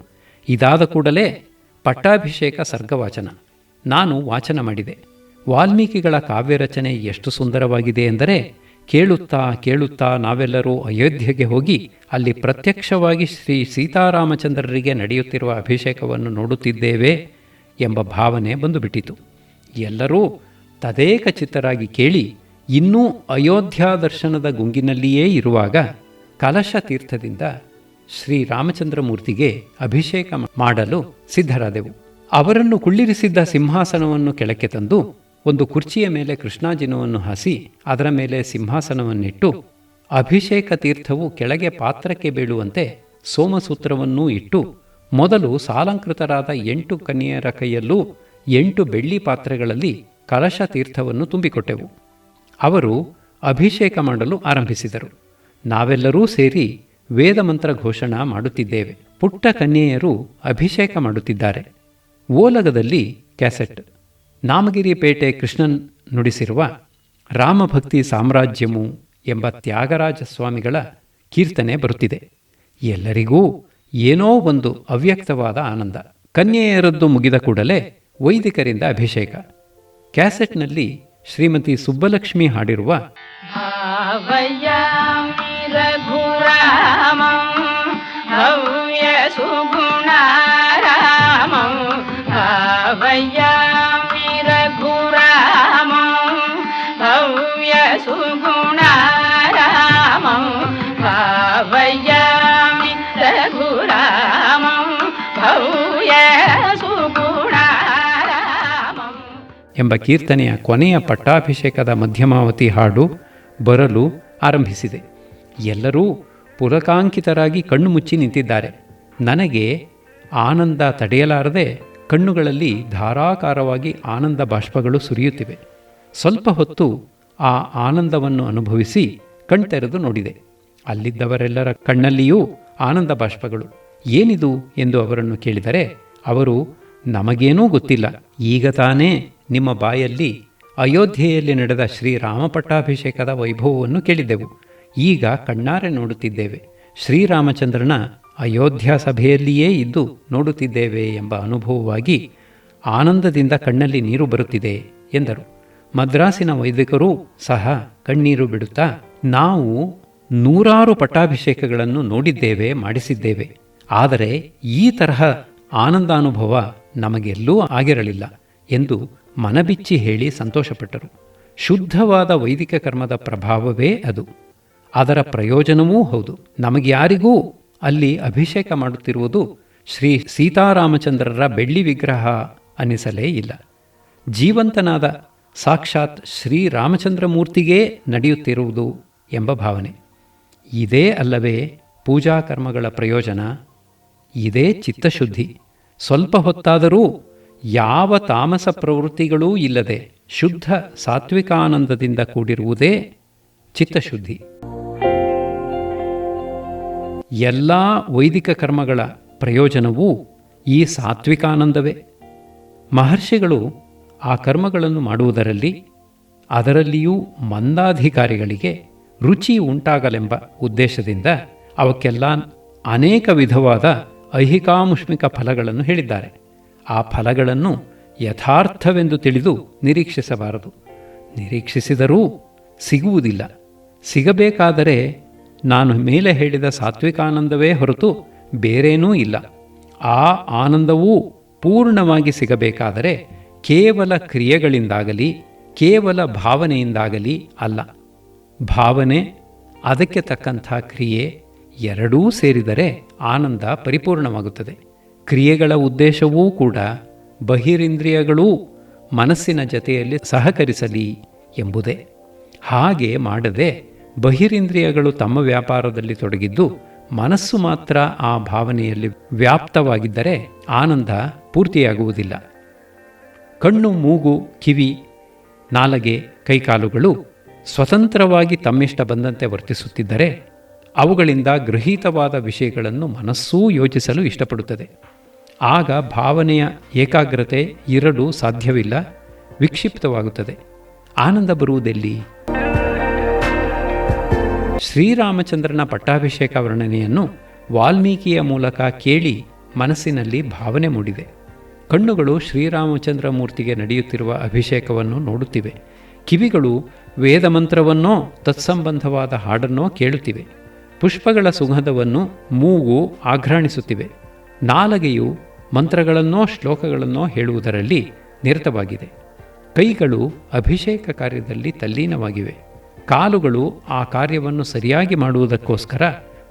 ಇದಾದ ಕೂಡಲೇ ಪಟ್ಟಾಭಿಷೇಕ ಸರ್ಗವಾಚನ. ನಾನು ವಾಚನ ಮಾಡಿದೆ. ವಾಲ್ಮೀಕಿಗಳ ಕಾವ್ಯರಚನೆ ಎಷ್ಟು ಸುಂದರವಾಗಿದೆ ಎಂದರೆ, ಕೇಳುತ್ತಾ ಕೇಳುತ್ತಾ ನಾವೆಲ್ಲರೂ ಅಯೋಧ್ಯೆಗೆ ಹೋಗಿ ಅಲ್ಲಿ ಪ್ರತ್ಯಕ್ಷವಾಗಿ ಶ್ರೀ ಸೀತಾರಾಮಚಂದ್ರರಿಗೆ ನಡೆಯುತ್ತಿರುವ ಅಭಿಷೇಕವನ್ನು ನೋಡುತ್ತಿದ್ದೇವೆ ಎಂಬ ಭಾವನೆ ಬಂದುಬಿಟ್ಟಿತು. ಎಲ್ಲರೂ ತದೇಕ ಚಿತ್ತರಾಗಿ ಕೇಳಿ ಇನ್ನೂ ಅಯೋಧ್ಯಾ ದರ್ಶನದ ಗುಂಗಿನಲ್ಲಿಯೇ ಇರುವಾಗ ಕಲಶ ತೀರ್ಥದಿಂದ ಶ್ರೀರಾಮಚಂದ್ರಮೂರ್ತಿಗೆ ಅಭಿಷೇಕ ಮಾಡಲು ಸಿದ್ಧರಾದೆವು. ಅವರನ್ನು ಕುಳ್ಳಿರಿಸಿದ್ದ ಸಿಂಹಾಸನವನ್ನು ಕೆಳಕ್ಕೆ ತಂದು ಒಂದು ಕುರ್ಚಿಯ ಮೇಲೆ ಕೃಷ್ಣಾಜಿನವನ್ನು ಹಸಿ, ಅದರ ಮೇಲೆ ಸಿಂಹಾಸನವನ್ನಿಟ್ಟು ಅಭಿಷೇಕ ತೀರ್ಥವು ಕೆಳಗೆ ಪಾತ್ರಕ್ಕೆ ಬೀಳುವಂತೆ ಸೋಮಸೂತ್ರವನ್ನೂ ಇಟ್ಟು ಮೊದಲು ಸಾಲಂಕೃತರಾದ ಎಂಟು ಕನ್ಯೆಯರ ಕೈಯಲ್ಲೂ ಎಂಟು ಬೆಳ್ಳಿ ಪಾತ್ರೆಗಳಲ್ಲಿ ಕಲಶ ತೀರ್ಥವನ್ನು ತುಂಬಿಕೊಟ್ಟೆವು. ಅವರು ಅಭಿಷೇಕ ಮಾಡಲು ಆರಂಭಿಸಿದರು. ನಾವೆಲ್ಲರೂ ಸೇರಿ ವೇದಮಂತ್ರ ಘೋಷಣ ಮಾಡುತ್ತಿದ್ದೇವೆ. ಪುಟ್ಟ ಕನ್ಯೆಯರು ಅಭಿಷೇಕ ಮಾಡುತ್ತಿದ್ದಾರೆ. ಓಲಗದಲ್ಲಿ ಕ್ಯಾಸೆಟ್. ನಾಮಗಿರಿ ಪೇಟೆ ಕೃಷ್ಣನ್ ನುಡಿಸಿರುವ ರಾಮಭಕ್ತಿ ಸಾಮ್ರಾಜ್ಯಮು ಎಂಬ ತ್ಯಾಗರಾಜ ಸ್ವಾಮಿಗಳ ಕೀರ್ತನೆ ಬರುತ್ತಿದೆ. ಎಲ್ಲರಿಗೂ ಏನೋ ಒಂದು ಅವ್ಯಕ್ತವಾದ ಆನಂದ. ಕನ್ಯೆಯರದ್ದು ಮುಗಿದ ಕೂಡಲೇ ವೈದಿಕರಿಂದ ಅಭಿಷೇಕ. ಕ್ಯಾಸೆಟ್ನಲ್ಲಿ ಶ್ರೀಮತಿ ಸುಬ್ಬಲಕ್ಷ್ಮಿ ಹಾಡಿರುವ ಎಂಬ ಕೀರ್ತನೆಯ ಕೊನೆಯ ಪಟ್ಟಾಭಿಷೇಕದ ಮಧ್ಯಮಾವತಿ ಹಾಡು ಬರಲು ಆರಂಭಿಸಿದೆ. ಎಲ್ಲರೂ ಪುಲಕಾಂಕಿತರಾಗಿ ಕಣ್ಣು ಮುಚ್ಚಿ ನಿಂತಿದ್ದಾರೆ. ನನಗೆ ಆನಂದ ತಡೆಯಲಾರದೆ ಕಣ್ಣುಗಳಲ್ಲಿ ಧಾರಾಕಾರವಾಗಿ ಆನಂದ ಬಾಷ್ಪಗಳು ಸುರಿಯುತ್ತಿವೆ. ಸ್ವಲ್ಪ ಹೊತ್ತು ಆ ಆನಂದವನ್ನು ಅನುಭವಿಸಿ ಕಣ್ತೆರೆದು ನೋಡಿದೆ. ಅಲ್ಲಿದ್ದವರೆಲ್ಲರ ಕಣ್ಣಲ್ಲಿಯೂ ಆನಂದ ಬಾಷ್ಪಗಳು. ಏನಿದು ಎಂದು ಅವರನ್ನು ಕೇಳಿದರೆ, ಅವರು ನಮಗೇನೂ ಗೊತ್ತಿಲ್ಲ. ಈಗ ತಾನೇ ನಿಮ್ಮ ಬಾಯಲ್ಲಿ ಅಯೋಧ್ಯೆಯಲ್ಲಿ ನಡೆದ ಶ್ರೀರಾಮ ಪಟ್ಟಾಭಿಷೇಕದ ವೈಭವವನ್ನು ಕೇಳಿದ್ದೆವು. ಈಗ ಕಣ್ಣಾರೆ ನೋಡುತ್ತಿದ್ದೇವೆ. ಶ್ರೀರಾಮಚಂದ್ರನ ಅಯೋಧ್ಯ ಸಭೆಯಲ್ಲಿಯೇ ಇದ್ದು ನೋಡುತ್ತಿದ್ದೇವೆ ಎಂಬ ಅನುಭವವಾಗಿ ಆನಂದದಿಂದ ಕಣ್ಣಲ್ಲಿ ನೀರು ಬರುತ್ತಿದೆ ಎಂದರು. ಮದ್ರಾಸಿನ ವೈದಿಕರೂ ಸಹ ಕಣ್ಣೀರು ಬಿಡುತ್ತಾ ನಾವು ನೂರಾರು ಪಟ್ಟಾಭಿಷೇಕಗಳನ್ನು ನೋಡಿದ್ದೇವೆ, ಮಾಡಿಸಿದ್ದೇವೆ. ಆದರೆ ಈ ತರಹ ಆನಂದಾನುಭವ ನಮಗೆಲ್ಲೂ ಆಗಿರಲಿಲ್ಲ ಎಂದು ಮನಬಿಚ್ಚಿ ಹೇಳಿ ಸಂತೋಷಪಟ್ಟರು. ಶುದ್ಧವಾದ ವೈದಿಕ ಕರ್ಮದ ಪ್ರಭಾವವೇ ಅದು. ಅದರ ಪ್ರಯೋಜನವೂ ಹೌದು. ನಮಗ್ಯಾರಿಗೂ ಅಲ್ಲಿ ಅಭಿಷೇಕ ಮಾಡುತ್ತಿರುವುದು ಶ್ರೀ ಸೀತಾರಾಮಚಂದ್ರರ ಬೆಳ್ಳಿ ವಿಗ್ರಹ ಅನ್ನಿಸಲೇ ಇಲ್ಲ. ಜೀವಂತನಾದ ಸಾಕ್ಷಾತ್ ಶ್ರೀರಾಮಚಂದ್ರ ಮೂರ್ತಿಗೇ ನಡೆಯುತ್ತಿರುವುದು ಎಂಬ ಭಾವನೆ. ಇದೇ ಅಲ್ಲವೇ ಪೂಜಾ ಕರ್ಮಗಳ ಪ್ರಯೋಜನ, ಇದೇ ಚಿತ್ತಶುದ್ಧಿ. ಸ್ವಲ್ಪ ಹೊತ್ತಾದರೂ ಯಾವ ತಾಮಸ ಪ್ರವೃತ್ತಿಗಳೂ ಇಲ್ಲದೆ ಶುದ್ಧ ಸಾತ್ವಿಕಾನಂದದಿಂದ ಕೂಡಿರುವುದೇ ಚಿತ್ತಶುದ್ಧಿ. ಎಲ್ಲ ವೈದಿಕ ಕರ್ಮಗಳ ಪ್ರಯೋಜನವೂ ಈ ಸಾತ್ವಿಕಾನಂದವೇ. ಮಹರ್ಷಿಗಳು ಆ ಕರ್ಮಗಳನ್ನು ಮಾಡುವುದರಲ್ಲಿ ಅದರಲ್ಲಿಯೂ ಮಂದಾಧಿಕಾರಿಗಳಿಗೆ ರುಚಿ ಉಂಟಾಗಲೆಂಬ ಉದ್ದೇಶದಿಂದ ಅವಕ್ಕೆಲ್ಲ ಅನೇಕ ವಿಧವಾದ ಐಹಿಕಾಮುಷ್ಮಿಕ ಫಲಗಳನ್ನು ಹೇಳಿದ್ದಾರೆ. ಆ ಫಲಗಳನ್ನು ಯಥಾರ್ಥವೆಂದು ತಿಳಿದು ನಿರೀಕ್ಷಿಸಬಾರದು. ನಿರೀಕ್ಷಿಸಿದರೂ ಸಿಗುವುದಿಲ್ಲ. ಸಿಗಬೇಕಾದರೆ ನಾನು ಮೇಲೆ ಹೇಳಿದ ಸಾತ್ವಿಕಾನಂದವೇ ಹೊರತು ಬೇರೇನೂ ಇಲ್ಲ. ಆ ಆನಂದವೂ ಪೂರ್ಣವಾಗಿ ಸಿಗಬೇಕಾದರೆ ಕೇವಲ ಕ್ರಿಯೆಗಳಿಂದಾಗಲಿ, ಕೇವಲ ಭಾವನೆಯಿಂದಾಗಲಿ ಅಲ್ಲ. ಭಾವನೆ, ಅದಕ್ಕೆ ತಕ್ಕಂಥ ಕ್ರಿಯೆ ಎರಡೂ ಸೇರಿದರೆ ಆನಂದ ಪರಿಪೂರ್ಣವಾಗುತ್ತದೆ. ಕ್ರಿಯೆಗಳ ಉದ್ದೇಶವೂ ಕೂಡ ಬಹಿರಿಂದ್ರಿಯಗಳೂ ಮನಸ್ಸಿನ ಜತೆಯಲ್ಲಿ ಸಹಕರಿಸಲಿ ಎಂಬುದೇ. ಹಾಗೆ ಮಾಡದೆ ಬಹಿರಿಂದ್ರಿಯಗಳು ತಮ್ಮ ವ್ಯಾಪಾರದಲ್ಲಿ ತೊಡಗಿದ್ದು ಮನಸ್ಸು ಮಾತ್ರ ಆ ಭಾವನೆಯಲ್ಲಿ ವ್ಯಾಪ್ತವಾಗಿದ್ದರೆ ಆನಂದ ಪೂರ್ತಿಯಾಗುವುದಿಲ್ಲ. ಕಣ್ಣು, ಮೂಗು, ಕಿವಿ, ನಾಲಗೆ, ಕೈಕಾಲುಗಳು ಸ್ವತಂತ್ರವಾಗಿ ತಮ್ಮಿಷ್ಟ ಬಂದಂತೆ ವರ್ತಿಸುತ್ತಿದ್ದರೆ ಅವುಗಳಿಂದ ಗೃಹೀತವಾದ ವಿಷಯಗಳನ್ನು ಮನಸ್ಸೂ ಯೋಚಿಸಲು ಇಷ್ಟಪಡುತ್ತದೆ. ಆಗ ಭಾವನೆಯ ಏಕಾಗ್ರತೆ ಇರಲು ಸಾಧ್ಯವಿಲ್ಲ, ವಿಕ್ಷಿಪ್ತವಾಗುತ್ತದೆ. ಆನಂದ ಬರುವುದೆಲ್ಲಿ? ಶ್ರೀರಾಮಚಂದ್ರನ ಪಟ್ಟಾಭಿಷೇಕ ವರ್ಣನೆಯನ್ನು ವಾಲ್ಮೀಕಿಯ ಮೂಲಕ ಕೇಳಿ ಮನಸ್ಸಿನಲ್ಲಿ ಭಾವನೆ ಮೂಡಿದೆ. ಕಣ್ಣುಗಳು ಶ್ರೀರಾಮಚಂದ್ರ ಮೂರ್ತಿಗೆ ನಡೆಯುತ್ತಿರುವ ಅಭಿಷೇಕವನ್ನು ನೋಡುತ್ತಿವೆ. ಕಿವಿಗಳು ವೇದ ಮಂತ್ರವನ್ನೋ ತತ್ಸಂಬಂಧವಾದ ಹಾಡನ್ನೋ ಕೇಳುತ್ತಿವೆ. ಪುಷ್ಪಗಳ ಸುಗಂಧವನ್ನು ಮೂಗು ಆಘ್ರಾಣಿಸುತ್ತಿವೆ. ನಾಲಗೆಯು ಮಂತ್ರಗಳನ್ನೋ ಶ್ಲೋಕಗಳನ್ನೋ ಹೇಳುವುದರಲ್ಲಿ ನಿರತವಾಗಿದೆ. ಕೈಗಳು ಅಭಿಷೇಕ ಕಾರ್ಯದಲ್ಲಿ ತಲ್ಲೀನವಾಗಿವೆ. ಕಾಲುಗಳು ಆ ಕಾರ್ಯವನ್ನು ಸರಿಯಾಗಿ ಮಾಡುವುದಕ್ಕೋಸ್ಕರ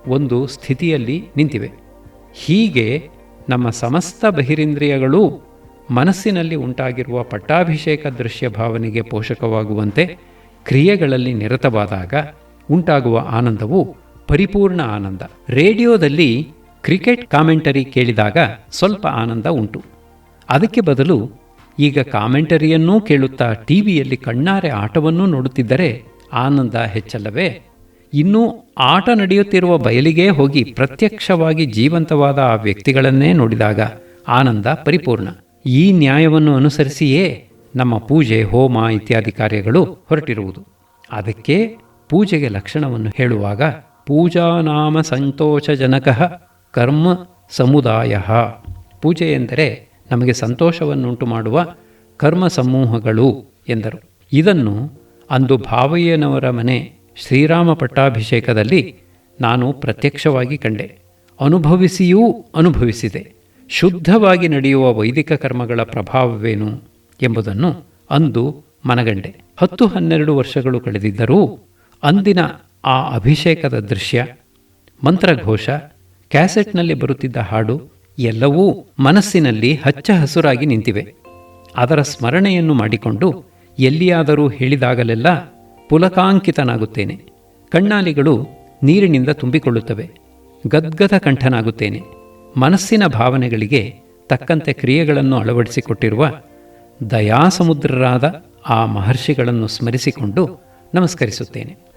ಒಂದು ಸ್ಥಿತಿಯಲ್ಲಿ ನಿಂತಿವೆ. ಹೀಗೆ ನಮ್ಮ ಸಮಸ್ತ ಬಹಿರಿಂದ್ರಿಯಗಳೂ ಮನಸ್ಸಿನಲ್ಲಿ ಉಂಟಾಗಿರುವ ಪಟ್ಟಾಭಿಷೇಕ ದೃಶ್ಯ ಭಾವನೆಗೆ ಪೋಷಕವಾಗುವಂತೆ ಕ್ರಿಯೆಗಳಲ್ಲಿ ನಿರತವಾದಾಗ ಉಂಟಾಗುವ ಆನಂದವು ಪರಿಪೂರ್ಣ ಆನಂದ. ರೇಡಿಯೋದಲ್ಲಿ ಕ್ರಿಕೆಟ್ ಕಾಮೆಂಟರಿ ಕೇಳಿದಾಗ ಸ್ವಲ್ಪ ಆನಂದ ಉಂಟು. ಅದಕ್ಕೆ ಬದಲು ಈಗ ಕಾಮೆಂಟರಿಯನ್ನೂ ಕೇಳುತ್ತಾ ಟಿವಿಯಲ್ಲಿ ಕಣ್ಣಾರೆ ಆಟವನ್ನೂ ನೋಡುತ್ತಿದ್ದರೆ ಆನಂದ ಹೆಚ್ಚಲ್ಲವೇ? ಇನ್ನೂ ಆಟ ನಡೆಯುತ್ತಿರುವ ಬಯಲಿಗೆ ಹೋಗಿ ಪ್ರತ್ಯಕ್ಷವಾಗಿ ಜೀವಂತವಾದ ಆ ವ್ಯಕ್ತಿಗಳನ್ನೇ ನೋಡಿದಾಗ ಆನಂದ ಪರಿಪೂರ್ಣ. ಈ ನ್ಯಾಯವನ್ನು ಅನುಸರಿಸಿಯೇ ನಮ್ಮ ಪೂಜೆ, ಹೋಮ ಇತ್ಯಾದಿ ಕಾರ್ಯಗಳು ಹೊರಟಿರುವುದು. ಅದಕ್ಕೆ ಪೂಜೆಗೆ ಲಕ್ಷಣವನ್ನು ಹೇಳುವಾಗ ಪೂಜಾನಾಮ ಸಂತೋಷಜನಕ ಕರ್ಮ ಸಮುದಾಯ. ಪೂಜೆ ಎಂದರೆ ನಮಗೆ ಸಂತೋಷವನ್ನುಂಟು ಮಾಡುವ ಕರ್ಮ ಸಮೂಹಗಳು ಎಂದರು. ಇದನ್ನು ಅಂದು ಭಾವಯ್ಯನವರ ಮನೆ ಶ್ರೀರಾಮ ಪಟ್ಟಾಭಿಷೇಕದಲ್ಲಿ ನಾನು ಪ್ರತ್ಯಕ್ಷವಾಗಿ ಕಂಡೆ. ಅನುಭವಿಸಿಯೂ ಅನುಭವಿಸಿದೆ. ಶುದ್ಧವಾಗಿ ನಡೆಯುವ ವೈದಿಕ ಕರ್ಮಗಳ ಪ್ರಭಾವವೇನು ಎಂಬುದನ್ನು ಅಂದು ಮನಗಂಡೆ. ಹತ್ತು ಹನ್ನೆರಡು ವರ್ಷಗಳು ಕಳೆದಿದ್ದರೂ ಅಂದಿನ ಆ ಅಭಿಷೇಕದ ದೃಶ್ಯ, ಮಂತ್ರಘೋಷ, ಕ್ಯಾಸೆಟ್ನಲ್ಲಿ ಬರುತ್ತಿದ್ದ ಹಾಡು ಎಲ್ಲವೂ ಮನಸ್ಸಿನಲ್ಲಿ ಹಚ್ಚ ಹಸುರಾಗಿ ನಿಂತಿವೆ. ಅದರ ಸ್ಮರಣೆಯನ್ನು ಮಾಡಿಕೊಂಡು ಎಲ್ಲಿಯಾದರೂ ಹೇಳಿದಾಗಲೆಲ್ಲ ಪುಲಕಾಂಕಿತನಾಗುತ್ತೇನೆ. ಕಣ್ಣಾಲಿಗಳು ನೀರಿನಿಂದ ತುಂಬಿಕೊಳ್ಳುತ್ತವೆ. ಗದ್ಗದ ಕಂಠನಾಗುತ್ತೇನೆ. ಮನಸ್ಸಿನ ಭಾವನೆಗಳಿಗೆ ತಕ್ಕಂತೆ ಕ್ರಿಯೆಗಳನ್ನು ಅಳವಡಿಸಿಕೊಟ್ಟಿರುವ ದಯಾಸಮುದ್ರರಾದ ಆ ಮಹರ್ಷಿಗಳನ್ನು ಸ್ಮರಿಸಿಕೊಂಡು ನಮಸ್ಕರಿಸುತ್ತೇನೆ.